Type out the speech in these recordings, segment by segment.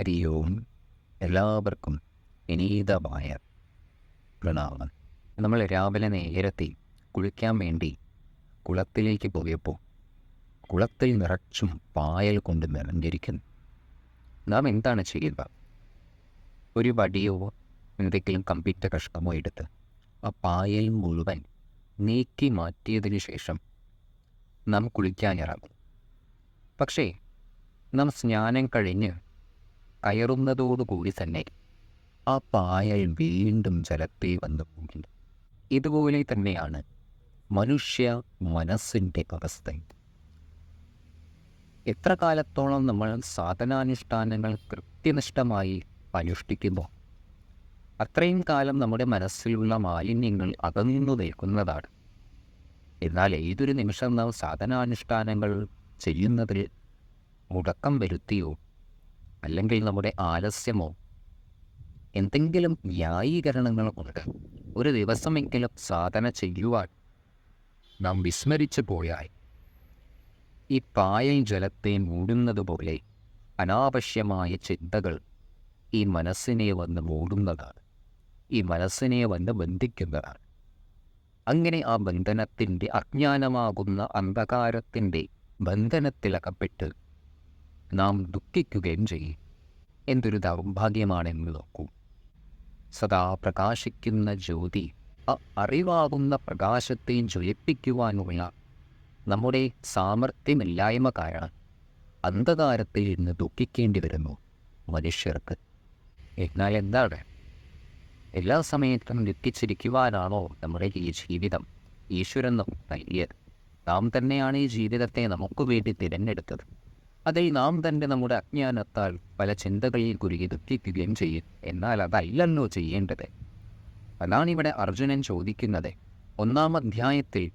ഹരി ഓം എല്ലാവർക്കും വിനീതമായ പ്രണാമം. നമ്മൾ രാവിലെ നേരത്തെ കുളിക്കാൻ വേണ്ടി കുളത്തിലേക്ക് പോയപ്പോൾ കുളത്തിൽ നിറച്ചും പായൽ കൊണ്ട് നിറഞ്ഞിരിക്കുന്നു. നാം എന്താണ് ചെയ്യുക? ഒരു വടിയോ എന്തെങ്കിലും കമ്പിറ്റ കഷ്ണമോ എടുത്ത് ആ പായൽ മുഴുവൻ നീക്കി മാറ്റിയതിനു ശേഷം നാം കുളിക്കാനിറങ്ങും പക്ഷേ നാം സ്നാനം കഴിഞ്ഞ് കയറുന്നതോടുകൂടി തന്നെ ആ പായൽ വീണ്ടും ജലത്തെ വന്നു പോകുന്നു. ഇതുപോലെ തന്നെയാണ് മനുഷ്യ മനസ്സിന്റെ അവസ്ഥ എത്ര കാലത്തോളം നമ്മൾ സാധനാനുഷ്ഠാനങ്ങൾ കൃത്യനിഷ്ഠമായി അനുഷ്ഠിക്കുമോ അത്രയും കാലം നമ്മുടെ മനസ്സിലുള്ള മാലിന്യങ്ങൾ അകന്നു നിൽക്കുന്നതാണ്. എന്നാൽ ഏതൊരു നിമിഷം നാം സാധനാനുഷ്ഠാനങ്ങൾ ചെയ്യുന്നതിൽ മുടക്കം വരുത്തിയോ? അല്ലെങ്കിൽ നമ്മുടെ ആലസ്യമോ എന്തെങ്കിലും ന്യായീകരണങ്ങൾ കൊണ്ട് ഒരു ദിവസമെങ്കിലും സാധന ചെയ്യുവാൻ നാം വിസ്മരിച്ചു പോയാൽ ഈ പായൽ ജലത്തെ മൂടുന്നത് പോലെ അനാവശ്യമായ ചിന്തകൾ ഈ മനസ്സിനെ വന്ന് മൂടുന്നതാണ്. ഈ മനസ്സിനെ വന്ന് ബന്ധിക്കുന്നതാണ്. അങ്ങനെ ആ ബന്ധനത്തിന്റെ അജ്ഞാനമാകുന്ന അന്ധകാരത്തിന്റെ ബന്ധനത്തിലകപ്പെട്ട് നാം ദുഃഖിക്കുകയും ചെയ്യും. എന്തൊരു ദൗർഭാഗ്യമാണെന്ന് നോക്കൂ. സദാ പ്രകാശിക്കുന്ന ജ്യോതി അറിവാകുന്ന പ്രകാശത്തെ ജ്വലിപ്പിക്കുവാനുള്ള നമ്മുടെ സാമർഥ്യമില്ലായ്മ കാരണം അന്ധകാരത്തിൽ ഇന്ന് ദുഃഖിക്കേണ്ടി വരുന്നു മനുഷ്യർക്ക്. എന്നാൽ എന്താണ്? എല്ലാ സമയത്തും ദുഃഖിച്ചിരിക്കുവാനാണോ നമ്മുടെ ഈ ജീവിതം? ഈശ്വരൻ നമുക്ക് നൽകിയത്. നാം തന്നെയാണ് ഈ ജീവിതത്തെ നമുക്ക് വേണ്ടി തിരഞ്ഞെടുത്തത്. അതിൽ നാം തന്നെ നമ്മുടെ അജ്ഞാനത്താൽ പല ചിന്തകളിൽ കുരുകി ദുഃഖിക്കുകയും ചെയ്യും. എന്നാൽ അതല്ലല്ലോ ചെയ്യേണ്ടത്. അതാണ് ഇവിടെ അർജുനൻ ചോദിക്കുന്നത്. ഒന്നാം അധ്യായത്തിൽ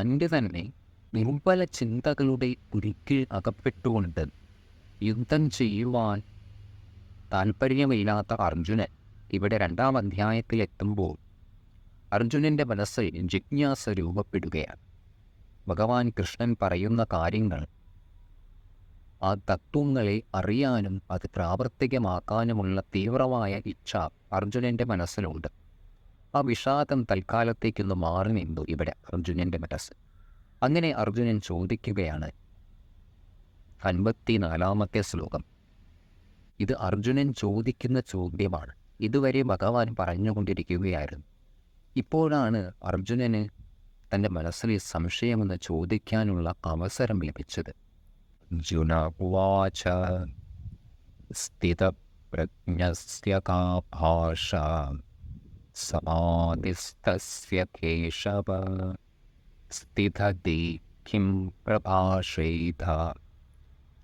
തന്റെ തന്നെ നിർബല ചിന്തകളുടെ കുരുക്കിൽ അകപ്പെട്ടുകൊണ്ട് യുദ്ധം ചെയ്യുവാൻ താല്പര്യമില്ലാത്ത അർജുനൻ ഇവിടെ രണ്ടാം അധ്യായത്തിൽ എത്തുമ്പോൾ അർജുനന്റെ മനസ്സിൽ ജിജ്ഞാസ രൂപപ്പെടുകയാണ്. ഭഗവാൻ കൃഷ്ണൻ പറയുന്ന കാര്യങ്ങൾ ആ തത്വങ്ങളെ അറിയാനും അത് പ്രാവർത്തികമാക്കാനുമുള്ള തീവ്രമായ ഇച്ഛ അർജുനന്റെ മനസ്സിലുണ്ട്. ആ വിഷാദം തൽക്കാലത്തേക്കൊന്ന് മാറി നിന്നു ഇവിടെ അർജുനന്റെ മനസ്സ്. അങ്ങനെ അർജുനൻ ചോദിക്കുകയാണ് അൻപത്തി നാലാമത്തെ ശ്ലോകം. ഇത് അർജുനൻ ചോദിക്കുന്ന ചോദ്യമാണ്. ഇതുവരെ ഭഗവാൻ പറഞ്ഞുകൊണ്ടിരിക്കുകയായിരുന്നു. ഇപ്പോഴാണ് അർജുനന് തന്റെ മനസ്സിൽ സംശയമെന്ന് ചോദിക്കാനുള്ള അവസരം ലഭിച്ചത്. സ്ഥിതതി കിം പ്രഭാഷേത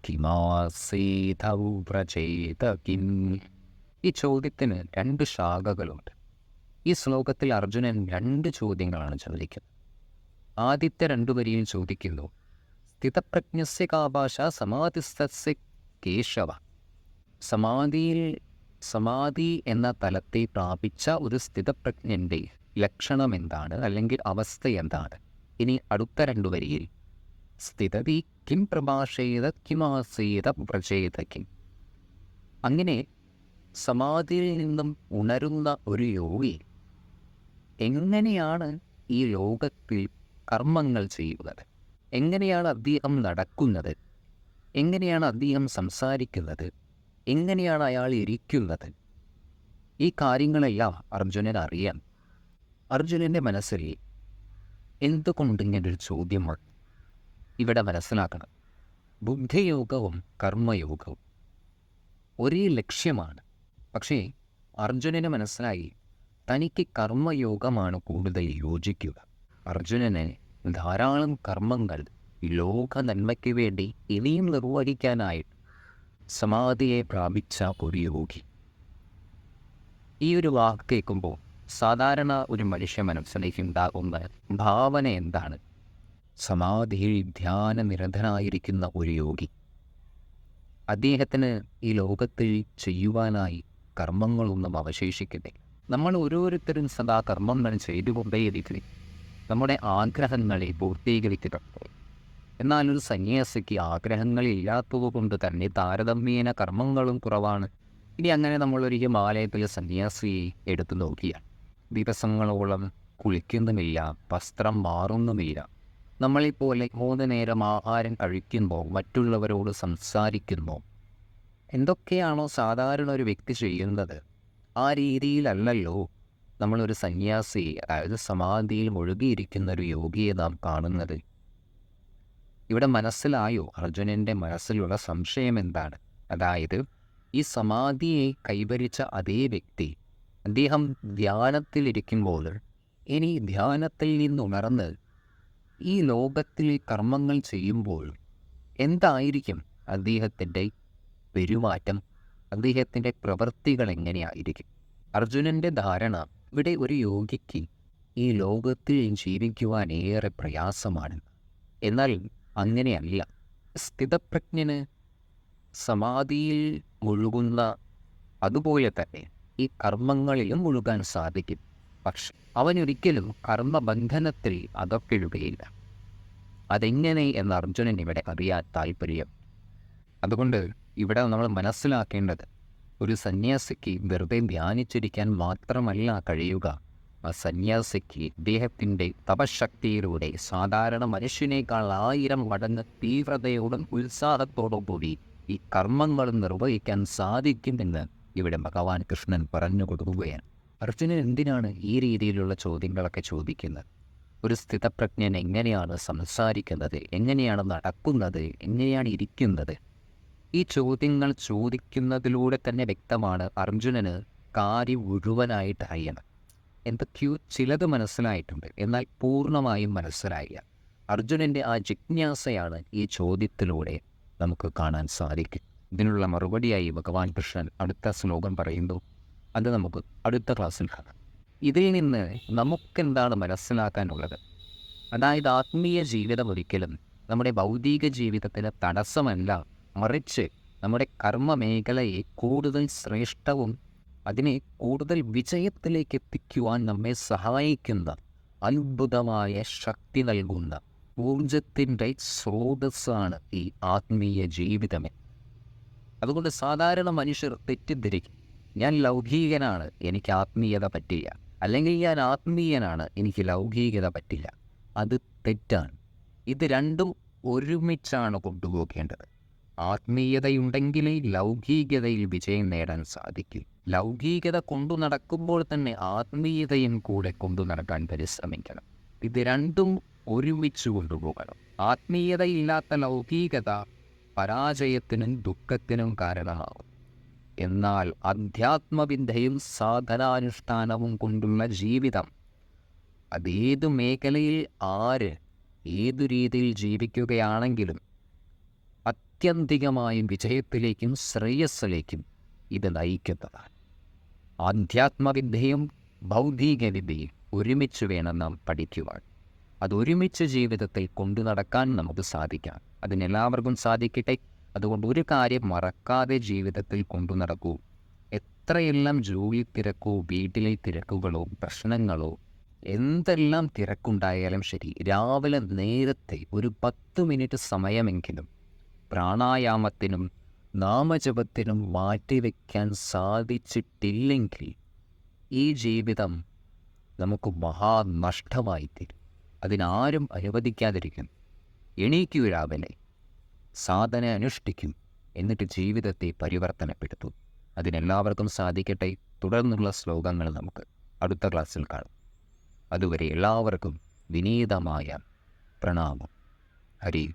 കിമാസീതൗ വ്രജേത കിം ഈ ചോദ്യത്തിന് രണ്ട് ശാഖകളുണ്ട്. ഈ ശ്ലോകത്തിൽ അർജുനൻ രണ്ട് ചോദ്യങ്ങളാണ് ചോദിക്കുന്നത്. ആദ്യത്തെ രണ്ടു വരിയിൽ ചോദിക്കുന്നു. സ്ഥിതപ്രജ്ഞസ്യ കാഭാഷ സമാധിസ്ഥസ്യ കേശവ. സമാധിയിൽ സമാധി എന്ന തലത്തെ പ്രാപിച്ച ഒരു സ്ഥിതപ്രജ്ഞന്റെ ലക്ഷണം എന്താണ് അല്ലെങ്കിൽ അവസ്ഥ എന്താണ് ഇനി അടുത്ത രണ്ടു വരിയിൽ. സ്ഥിതതി കിം പ്രഭാഷേത കിമാസേത പ്രചേത കിം. അങ്ങനെ സമാധിയിൽ നിന്നും ഉണരുന്ന ഒരു യോഗി എങ്ങനെയാണ് ഈ ലോകത്തിൽ കർമ്മങ്ങൾ ചെയ്യുന്നത്? എങ്ങനെയാണ് അദ്ദേഹം നടക്കുന്നത്? എങ്ങനെയാണ് അദ്ദേഹം സംസാരിക്കുന്നത്? എങ്ങനെയാണ് അയാൾ ഇരിക്കുന്നത്? ഈ കാര്യങ്ങളെല്ലാം അർജുനൻ അറിയാം. അർജുനന്റെ മനസ്സിൽ എന്തുകൊണ്ട് ഇങ്ങനൊരു ചോദ്യമാണ് ഇവിടെ മനസ്സിലാക്കണം. ബുദ്ധിയോഗവും കർമ്മയോഗവും ഒരേ ലക്ഷ്യമാണ്. പക്ഷേ അർജുനന് മനസ്സിലായി തനിക്ക് കർമ്മയോഗമാണ് കൂടുതൽ യോജിക്കുക. അർജുനന് ധാരാളം കർമ്മങ്ങൾ ലോക നന്മയ്ക്ക് വേണ്ടി ഇനിയും നിർവഹിക്കാനായിട്ട് സമാധിയെ പ്രാപിച്ച ഒരു യോഗി. ഈ ഒരു വാക്ക് കേൾക്കുമ്പോൾ സാധാരണ ഒരു മനുഷ്യ മനസ്സിലേക്ക് ഉണ്ടാകുന്ന ഭാവന എന്താണ്? സമാധിയിൽ ധ്യാനനിരതനായിരിക്കുന്ന ഒരു യോഗി. അദ്ദേഹത്തിന് ഈ ലോകത്തിൽ ചെയ്യുവാനായി കർമ്മങ്ങളൊന്നും അവശേഷിക്കുന്നില്ല. നമ്മൾ ഓരോരുത്തരും സദാ കർമ്മങ്ങൾ ചെയ്തുകൊണ്ടേയിരിക്കും നമ്മുടെ ആഗ്രഹങ്ങളെ പൂർത്തീകരിക്കുന്നുണ്ട് എന്നാൽ ഒരു സന്യാസിക്ക് ആഗ്രഹങ്ങളില്ലാത്തതുകൊണ്ട് തന്നെ താരതമ്യേന കർമ്മങ്ങളും കുറവാണ്. ഇനി അങ്ങനെ നമ്മളൊരു ഹിമാലയത്തിലെ സന്യാസിയെ എടുത്തു നോക്കിയാൽ ദിവസങ്ങളോളം കുളിക്കുന്നുമില്ല വസ്ത്രം മാറുന്നുമില്ല. നമ്മളെപ്പോലെ മൂന്ന് നേരം ആഹാരം കഴിക്കുമ്പോൾ മറ്റുള്ളവരോട് സംസാരിക്കുന്നു. എന്തൊക്കെയാണോ സാധാരണ ഒരു വ്യക്തി ചെയ്യുന്നത്? ആ രീതിയിലല്ലല്ലോ നമ്മളൊരു സന്യാസി അതായത് സമാധിയിൽ മുഴുകിയിരിക്കുന്ന ഒരു യോഗിയെ നാം കാണുന്നത്. ഇവിടെ മനസ്സിലായോ? അർജുനന്റെ മനസ്സിലുള്ള സംശയം എന്താണ്? അതായത് ഈ സമാധിയെ കൈവരിച്ച അതേ വ്യക്തി അദ്ദേഹം ധ്യാനത്തിലിരിക്കുമ്പോൾ ഇനി ധ്യാനത്തിൽ നിന്നുണർന്ന് ഈ ലോകത്തിൽ കർമ്മങ്ങൾ ചെയ്യുമ്പോൾ എന്തായിരിക്കും അദ്ദേഹത്തിന്റെ പെരുമാറ്റം? അദ്ദേഹത്തിന്റെ പ്രവൃത്തികൾ എങ്ങനെയായിരിക്കും? അർജുനന്റെ ധാരണ ഇവിടെ ഒരു യോഗിക്ക് ഈ ലോകത്തിൽ ജീവിക്കുവാൻ ഏറെ പ്രയാസമാണ്. എന്നാൽ അങ്ങനെയല്ല. സ്ഥിതപ്രജ്ഞന് സമാധിയിൽ മുഴുകുന്ന അതുപോലെ തന്നെ ഈ കർമ്മങ്ങളിലും മുഴുകാൻ സാധിക്കും. പക്ഷെ അവനൊരിക്കലും കർമ്മബന്ധനത്തിൽ അകപ്പെടുകയില്ല അതെങ്ങനെ എന്ന് അർജുനൻ ഇവിടെ അറിയാൻ താല്പര്യം അതുകൊണ്ട് ഇവിടെ നമ്മൾ മനസ്സിലാക്കേണ്ടത് ഒരു സന്യാസിക്ക് വെറുതെ ധ്യാനിച്ചിരിക്കാൻ മാത്രമല്ല കഴിയുക. ആ സന്യാസിക്ക് ഇദ്ദേഹത്തിന്റെ തപശക്തിയിലൂടെ സാധാരണ മനുഷ്യനേക്കാൾ ആയിരം മടങ്ങ് തീവ്രതയോടും ഉത്സാഹത്തോടും കൂടി ഈ കർമ്മങ്ങൾ നിർവഹിക്കാൻ സാധിക്കുമെന്ന് ഇവിടെ ഭഗവാൻ കൃഷ്ണൻ പറഞ്ഞു കൊടുക്കുകയാണ്. അർജുനൻ എന്തിനാണ് ഈ രീതിയിലുള്ള ചോദ്യങ്ങളൊക്കെ ചോദിക്കുന്നത്? ഒരു സ്ഥിതപ്രജ്ഞൻ എങ്ങനെയാണ് സംസാരിക്കുന്നത്? എങ്ങനെയാണ് നടക്കുന്നത്? എങ്ങനെയാണ് ഇരിക്കുന്നത്? ഈ ചോദ്യങ്ങൾ ചോദിക്കുന്നതിലൂടെ തന്നെ വ്യക്തമാണ് അർജുനന് കാര്യം മുഴുവനായിട്ട് അറിയണം. എന്തൊക്കെയോ ചിലത് മനസ്സിലായിട്ടുണ്ട്. എന്നാൽ പൂർണമായും മനസ്സിലായില്ല. അർജുനന്റെ ആ ജിജ്ഞാസയാണ് ഈ ചോദ്യത്തിലൂടെ നമുക്ക് കാണാൻ സാധിക്കും. ഇതിനുള്ള മറുപടിയായി ഭഗവാൻ കൃഷ്ണൻ അടുത്ത ശ്ലോകം പറയുന്നു. അത് നമുക്ക് അടുത്ത ക്ലാസ്സിൽ കാണാം. ഇതിൽ നിന്ന് നമുക്കെന്താണ് മനസ്സിലാക്കാനുള്ളത്? അതായത് ആത്മീയ ജീവിതം ഒരിക്കലും നമ്മുടെ ഭൗതിക ജീവിതത്തിന് തടസ്സമല്ല. മറിച്ച് നമ്മുടെ കർമ്മ മേഖലയെ കൂടുതൽ ശ്രേഷ്ഠവും അതിനെ കൂടുതൽ വിജയത്തിലേക്ക് എത്തിക്കുവാൻ നമ്മെ സഹായിക്കുന്ന അത്ഭുതമായ ശക്തി നൽകുന്ന ഊർജത്തിന്റെ സ്രോതസ്സാണ് ഈ ആത്മീയ ജീവിതമേ. അതുകൊണ്ട് സാധാരണ മനുഷ്യർ തെറ്റിദ്ധരിക്കും. ഞാൻ ലൗകികനാണ് എനിക്ക് ആത്മീയത പറ്റില്ല. അല്ലെങ്കിൽ ഞാൻ ആത്മീയനാണ് എനിക്ക് ലൗകികത പറ്റില്ല. അത് തെറ്റാണ്. ഇത് രണ്ടും ഒരുമിച്ചാണ് കൊണ്ടുപോകേണ്ടത്. ആത്മീയതയുണ്ടെങ്കിലേ ലൗകികതയിൽ വിജയം നേടാൻ സാധിക്കൂ. ലൗകികത കൊണ്ടു നടക്കുമ്പോൾ തന്നെ ആത്മീയതയും കൂടെ കൊണ്ടു നടക്കാൻ പരിശ്രമിക്കണം. ഇത് രണ്ടും ഒരുമിച്ച് കൊണ്ടുപോകണം ആത്മീയതയില്ലാത്ത ലൗകികത പരാജയത്തിനും ദുഃഖത്തിനും കാരണമാകും. എന്നാൽ അധ്യാത്മവിദ്യയും സാധനാനുഷ്ഠാനവും കൊണ്ടുള്ള ജീവിതം അതേതു മേഖലയിൽ ആര് ഏതു രീതിയിൽ ജീവിക്കുകയാണെങ്കിലും അത്യന്തികമായും വിജയത്തിലേക്കും ശ്രേയസ്സിലേക്കും ഇത് നയിക്കുന്നതാണ്. ആധ്യാത്മവിദ്യയും ഭൗതിക വിദ്യയും ഒരുമിച്ച് വേണം നാം പഠിക്കുവാൻ. അതൊരുമിച്ച് ജീവിതത്തിൽ കൊണ്ടു നടക്കാൻ നമുക്ക് സാധിക്കാം. അതിനെല്ലാവർക്കും സാധിക്കട്ടെ? അതുകൊണ്ട് ഒരു കാര്യം മറക്കാതെ ജീവിതത്തിൽ കൊണ്ടു നടക്കൂ. എത്രയെല്ലാം ജോലി തിരക്കോ വീട്ടിലെ തിരക്കുകളോ പ്രശ്നങ്ങളോ എന്തെല്ലാം തിരക്കുണ്ടായാലും ശരി രാവിലെ നേരത്തെ ഒരു പത്ത് മിനിറ്റ് സമയമെങ്കിലും പ്രാണായാമത്തിനും നാമജപത്തിനും മാറ്റിവെക്കാൻ സാധിച്ചിട്ടില്ലെങ്കിൽ ഈ ജീവിതം നമുക്ക് മഹാനഷ്ടമായിത്തീരും. അതിനാരും അനുവദിക്കാതിരിക്കും. എണീക്കൂ രാവിലെ. സാധന അനുഷ്ഠിക്കും. എന്നിട്ട് ജീവിതത്തെ പരിവർത്തനപ്പെടുത്തും. അതിനെല്ലാവർക്കും സാധിക്കട്ടെ. തുടർന്നുള്ള ശ്ലോകങ്ങൾ നമുക്ക് അടുത്ത ക്ലാസ്സിൽ കാണാം. അതുവരെ എല്ലാവർക്കും വിനീതമായ പ്രണാമം. ഹരി